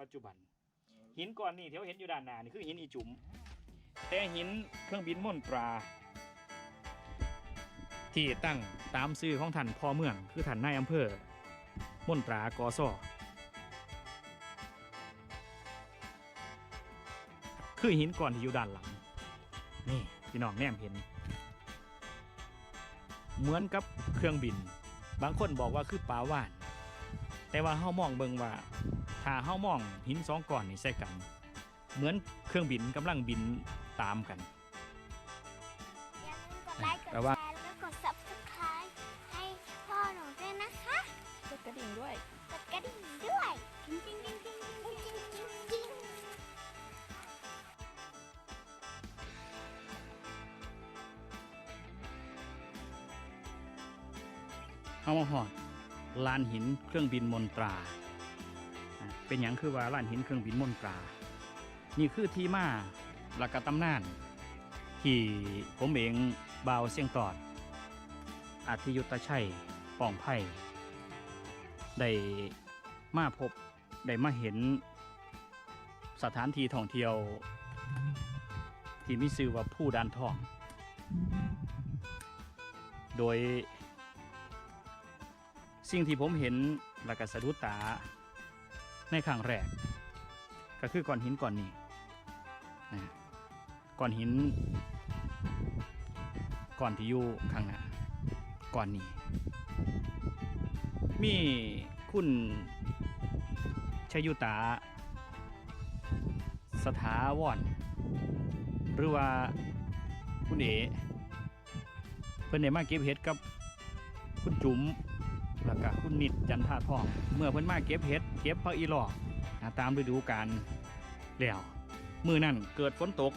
ปัจจุบัน หินก้อนนี้ที่เราเห็นอยู่ด้านหน้านี่คือหินอีจุ๋มแต่หินเครื่องบินม่นตรา ที่ตั้งตามชื่อของท่านพ่อเมืองคือท่านนายอำเภอม่นตรากอซอคือหินก้อนที่อยู่ด้านหลัง นี่พี่น้องแนมเห็น เหมือนกับเครื่องบิน บางคนบอกว่าคือปลาว่าน แต่ว่าเฮามองเบิงว่า ถ้าเฮามองหินสองก้อนนี่ใส่กัน เหมือนเครื่องบินกำลังบินตามกัน อย่าลืมกดไลค์กดแต่แชว่า ร์แล้วก็กด subscribe ให้พ่อหนูด้วยนะคะกดกระดิ่งด้วย กดกระดิ่งด้วยจริงจริงจริงจริงจริงจริงจริงจริงเฮามาฮอดลานหินเครื่องบินมนตราอะ เป็นหยังคือว่าลานหินเครื่องบินมนตรา นี่คือที่มาหลักกตำนาน ที่ผมเองบ่าวเสียงตอดอาทิยุตชัยป่องไผ่ได้มาพบได้มาเห็นสถานที่ท่องเที่ยว ที่มีชื่อว่าผู้ดานทอง โดยสิ่งที่ผมเห็นและก็สะดุดตา ในครั้งแรก ก็คือก้อนหินก้อนนี้นะก้อนหินก้อนที่อยู่ข้างหน้าก้อนนี้ มีคุณชยุตา สถาวรหรือว่าคุณเอ๋เพิ่นได้มาเก็บเห็ดกับคุณจุ๋ม แล้วก็คุณนิดจันทาทอง เมื่อเพิ่นมาเก็บเห็ดเก็บผักอีหลอกตามฤดูกาลแล้วมือนั่นเกิดฝนตก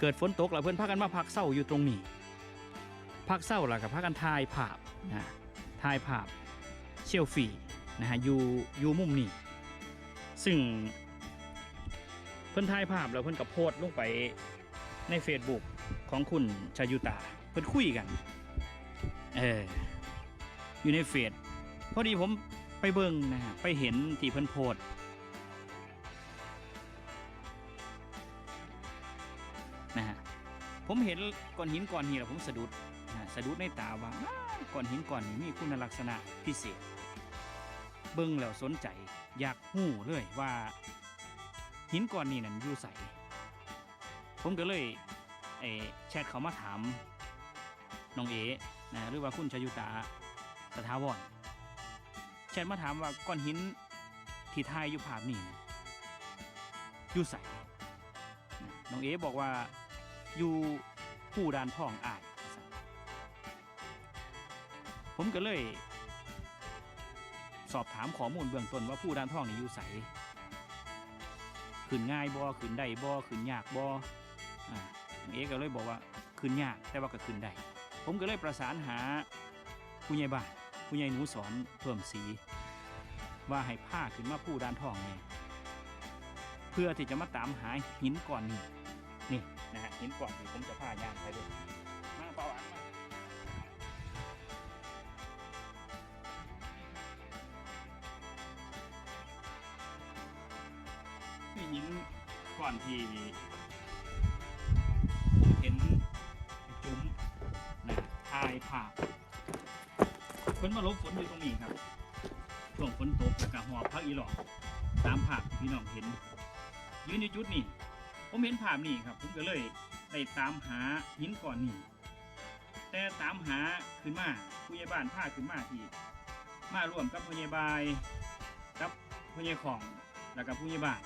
เกิดฝนตกแล้วเพิ่อนพากันมาพักเศร้าอยู่ตรงนี้ พักเศร้าแล้วก็พากันถ่ายภาพนะถ่ายภาพเชลฟี่นะฮะอยู่อยู่มุมนี้ ซึ่งเพิ่อนถ่ายภาพแล้วเพิ่อนก็โพสต์ลงไปใน Facebook ของคุณชายุตา เพิ่อนคุยกัน เออ อยู่ในเฟซพอดีผมไปเบิ่งนะฮะไปเห็นที่เพิ่นโพสนะฮะผมเห็นก้อนหินก้อนนี้แล้วผมสะดุดนะสะดุดในตาว่าก้อนหินก้อนนี้มีคุณลักษณะพิเศษ เบิ่งแล้วสนใจอยากหู้เลยว่า หินก้อนนี้นั่นอยู่ใสผมก็เลยเอแชทเขามาถามน้องเอนะหรือว่าคุณชยุตา สถาวรแชทมาถามว่าก้อนหินที่ทายอยู่ภาพนี่นะอยู่ใสนะน้องเอบอกว่าอยู่ผู้ดานทองอาย ผมก็เลย สอบถามข้อมูลเบื้องต้นว่าผู้ดานทองนี่อยู่ใสขึ้นง่ายบ่ขึ้นได้บ่ขึ้นยากบ่อ่าน้องเอก็เลยบอกว่าขึ้นยากแต่ว่าก็ขึ้นได้ผมก็เลยประสานหาผู้ใหญ่บ้าน ผู้ใหญ่หนูสอนเพิ่มสี ว่าให้ผ้าขึ้นมาผู้ด้านทองเนี่ยเพื่อที่จะมาตามหาหินก่อนนี้นี่นะฮะหินก่อนที่ผมจะผ้ายางไปเลยมาเปล่าอะนี่หินก่อนที่ผมเห็นจุ้มนะทายภา พเพิ่นมาหลบฝนอยู่ตรงนี้ครับช่วงฝนตกแล้วก็หอบพักอีหลอกตามภาพที่พี่น้องเห็นยืนอยู่จุดนี้ผมเห็นภาพนี้ครับ ผมก็เลยได้ตามหาหินก่อนนี้แต่ตามหาขึ้นมาผู้ใหญ่บ้านพาขึ้นมาที่มาร่วมกับผู้ใหญ่บายกับผู้ใหญ่ของแล้วก็ผู้ใหญ่บ้าน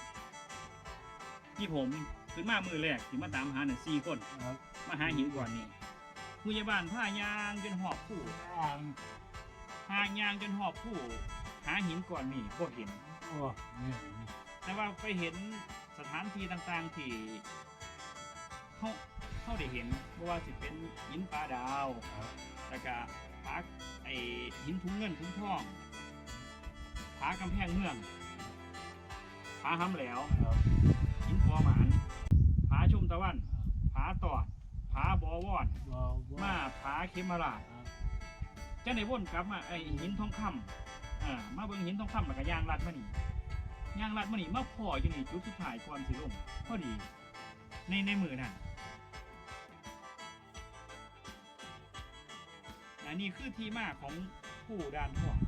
ที่ผมขึ้นมามือแรกที่มาตามหาหนึ่งสี่คนครับมาหาหินก่อนนี้ผู้ใหญ่บ้านพายางจนหอบผู้อ่าง หายางจนหอบผู้หาหินก่อนนี่ก็เห็น โอ้นี่แต่ว่าไปเห็นสถานที่ต่างๆที่เขาเขาได้เห็นเพราะว่าสิเป็นหินปลาดาวครับแล้วก็ผาไอหินทุงเงินทุงทองผากำแพงเมืองผาห้ำแหล้วครับหินพอหมานผาชุมตะวันผาตอดผาบอวอนบ่บ่มาผาเขมราชครับ จะในวนกลับมาไอหินทองคำอ่ามาเบิ่งหินทองคำแล้วก็ย่างลัดมานี่ยางลัดมานี่มาพออยู่นี่จุดสุดท้ายก่อนสิลงพอดี ในในมือนั่นอันนี้คือที่มาของผู้ดานท่อง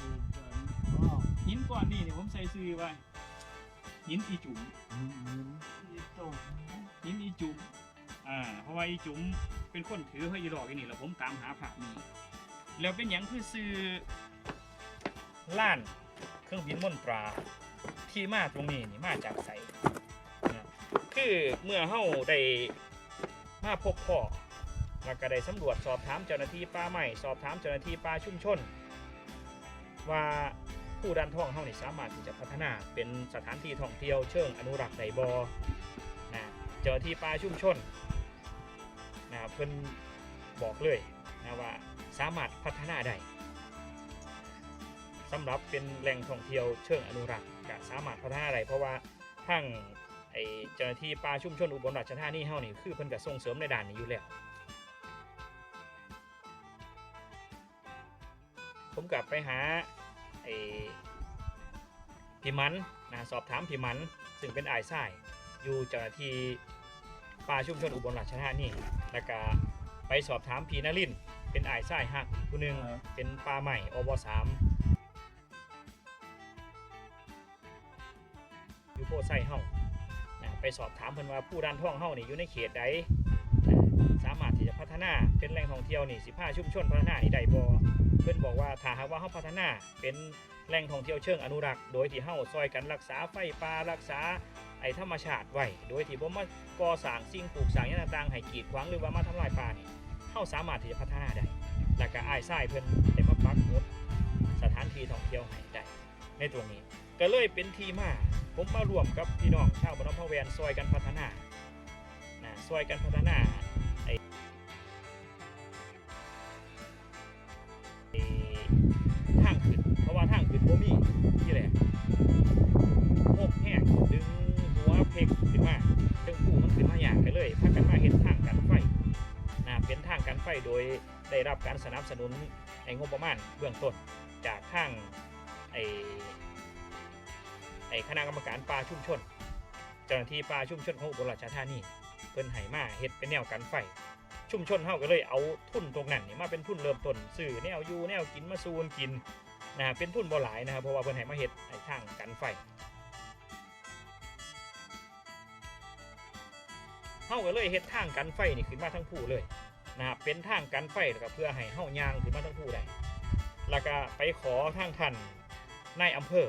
คือการก็หินก้อนนี้เนี่ยผมใส่ซื้อไว้หินอีจุ๋มที่ตกหินอีจุ๋มอ่าเพราะว่าอีจุ๋มเป็นคนถือให้อีหลอกอีนี่แหล้วผมตามหาผานี้ แล้วเป็นอย่างคือซื้อล้านเครื่องบินมนตราที่มาตรงนี้นี่มาจากไสนะคือเมื่อเฮาได้มาพบพ่อแล้วก็ได้สำรวจสอบถามเจ้าหน้าที่ป่าไม้สอบถามเจ้าหน้าที่ป่าชุมชน ว่าผู้ดันท่องเฮานี่สามารถที่จะพัฒนาเป็นสถานที่ท่องเที่ยวเชิงอนุรักษ์ไดบอนะเจ้าหน้าที่ป่าชุมชนนะเพิ่นบอกเลย นะว่าสามารถพัฒนาได้สำหรับเป็นแหล่งท่องเที่ยวเชิงอนุรักษ์ก็สามารถพัฒนาได้เพราะว่าทั้งไอเจ้าหน้าที่ป่าชุมชนอุบลราชธานีเฮานี่คือเพิ่นก็ส่งเสริมในด้านนี้อยู่แล้ว ผมกลับไปหาไอพี่มันนะสอบถามพี่มันซึ่งเป็นอายทรายอยู่เจ้าหน้าที่ป่าชุมชนอุบลราชธานีแล้วก็ไปสอบถามพี่นลินทร์เป็น อายทรายฮักผู้หนึงเป็นป่าใหม่อบสามอยู่โพไซเฮานะไปสอบถามเพิ่นว่าผู้ด้านท่องเฮานี่อยู่ในเขตใดนะสามารถที่จะพัฒนาเป็นแหล่งท่องเที่ยวนี่15ชุมชนพัฒนานี่ได้บ่เพิ่นบอกว่าถ้าหากว่าเฮาพัฒนาเป็นแหล่งท่องเที่ยวเชิงอนุรักษ์โดยที่เฮาซอยกันรักษาไฟป่ารักษาไอ้ธรรมชาติไว้โดยที่บ่มาก่อสร้างสิ่งปลูกสร้างอย่างต่างๆให้กีดขวางหรือว่ามาทำลายป่านี่ เฮาสามารถที่จะพัฒนาได้ แล้วก็อ้ายไส้เพิ่นได้มาปักหมุดสถานที่ท่องเที่ยวให้ได้ ในตัวนี้ ก็เลยเป็นที่มาผมมารวมกับพี่น้องชาวบ้านพะแวนซอยกันพัฒนานะซอยกันพัฒนา โดยได้รับการสนับสนุนไอ้งบประมาณเบื้องต้นจากทางไอ้ไอ้คณะกรรมการป่าชุมชน เจ้าหน้าที่ป่าชุมชนของอุบลราชธานีเพิ่นให้มาเฮ็ดเป็นแนวกันไฟ ชุมชนเฮาก็เลยเอาทุนตรงนั้นนี่มาเป็นทุนเริ่มต้นซื้อแนวอยู่แนวกินมาซูนกินนะฮะเป็นทุนบ่หลายนะครับเพราะว่าเพิ่นให้มาเฮ็ดไอ้ทางกันไฟเฮาก็เลยเฮ็ดทางกันไฟนี่ขึ้นมาทั้งผู้เลย นะครับเป็นทางกันไฟแล้วก็เพื่อให้เฮาย่างขึ้นมาทั้งผู้ได้แล้วก็ไปขอทางท่านนายอำเภอ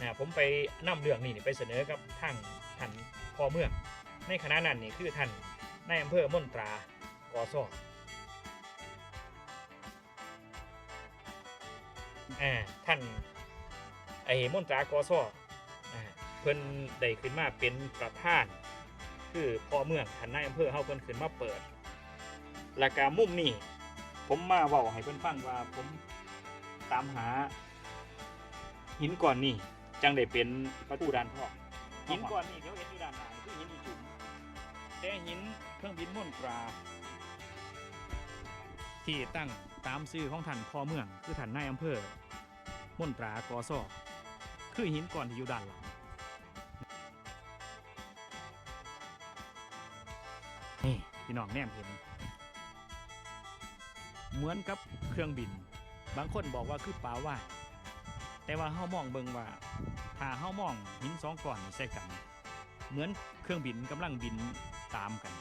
นะผมไปนำเรื่องนี่ไปเสนอกับทางท่านพ่อเมือง ในคณะนั้นนี่คือท่านนายอำเภอมนตรากอซออ่ท่านไอ้มนตรากอซออ่เพิ่นได้ขึ้นมาเป็นประธาน คือพ่อเมืองท่านนายอำเภอเฮาเพิ่นขึ้นมาเปิด และกามุมนี่ผมมาเว้าให้เพิ่อนฟังว่าผมตามหา หินก้อนนี่จังได้เป็นประตูด้านพ่อหินก้อนนี่เดี๋ยวเห็นอยู่ด้านหน้าคือหินอีจุ๋มแต่หินเครื่องบินม่นตราที่ตั้งตามชื่อของท่านพ่อเมืองคือท่านนายอำเภอม่นตรากอซอคือหินก้อนที่อยู่ด้านหลังนี่พี่น้องแนมเห็น เหมือนกับเครื่องบิน บางคนบอกว่าคือปลาว่ายแต่ว่าเฮามองเบิงว่าถ้าเฮามองหินสองก้อนใส่กัน เหมือนเครื่องบินกำลังบินตามกัน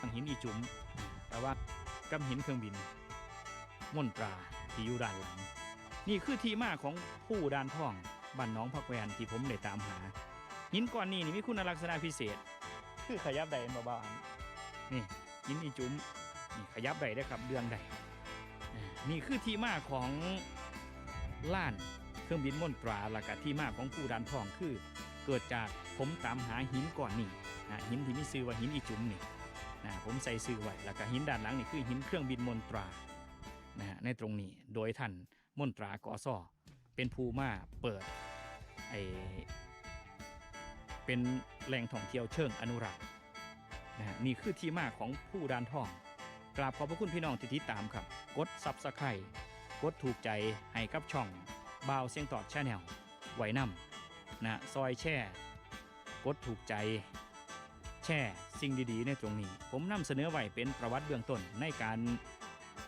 ทั้งหินอีจุ๋มแต่ว่ากับหินเครื่องบินม่นตราที่อยู่ด้านหลัง นี่คือที่มาของผู้ดานท่องบ้านน้องพักแวนที่ผมได้ตามหา หินก้อนนี้นี่มีคุณลักษณะพิเศษ คือขยับได้เบาๆนี่หินอีจุ๋มนี่ ขยับได้ได้ครับเดือนได้อ่านี่คือที่มาของล้านเครื่องบินม่นตราและกที่มาของผู้ดันทองคือ เกิดจากผมตามหาหินก่อนนี่นะหินที่มีชื่อว่าหินอีจุ๋มนี่นะผมใส่ซื้อไว้แล้วก็หินด้านหลังนี่คือหินเครื่องบินมนตรานะในตรงนี้โดยท่านมนตรากอซอเป็นภูมาเปิดไอเป็นแหล่งท่องเที่ยวเชิงอนุรักษ์นะฮะนี่คือที่มาของผู้ดานทอง กราบขอบพระคุณพี่น้องที่ติดตามครับ กดซับสไครต์กดถูกใจให้กับช่องบาวเสียงตอดชาแนลไว้นำนะซอยแช่ กดถูกใจ แช่สิ่งดีๆ ในตรงนี้ ผมนำเสนอไว้เป็นประวัติเบื้องต้นในการ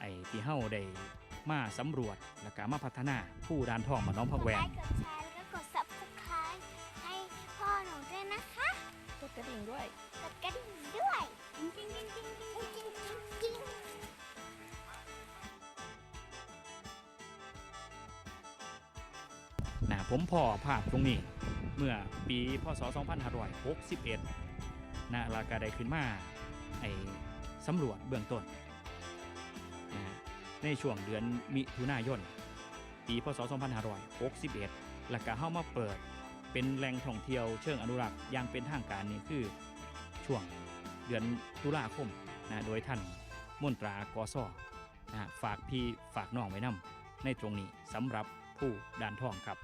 ไอ้ที่เฮาได้มาสำรวจและก็มาพัฒนาผู้ดานทองมาน้องพักแวกดง ผมพ่อภาพตรงนี้ เมื่อปีพศ 2561นะล้วก็ได้ขึ้นมาไอ้สำรวจเบื้องต้นนะในช่วงเดือนมิถุนายน ปีพศ 2561แล้วก็เข้ามาเปิดเป็นแหล่งท่องเที่ยวเชิงอนุรักษ์อย่างเป็นทางการนี่คือช่วงเดือนตุลาคมนะโดยท่านมนตรากอซอนะฝากพี่ฝากน้องไว้นำในตรงนี้สำหรับผู้ด่านทองครับ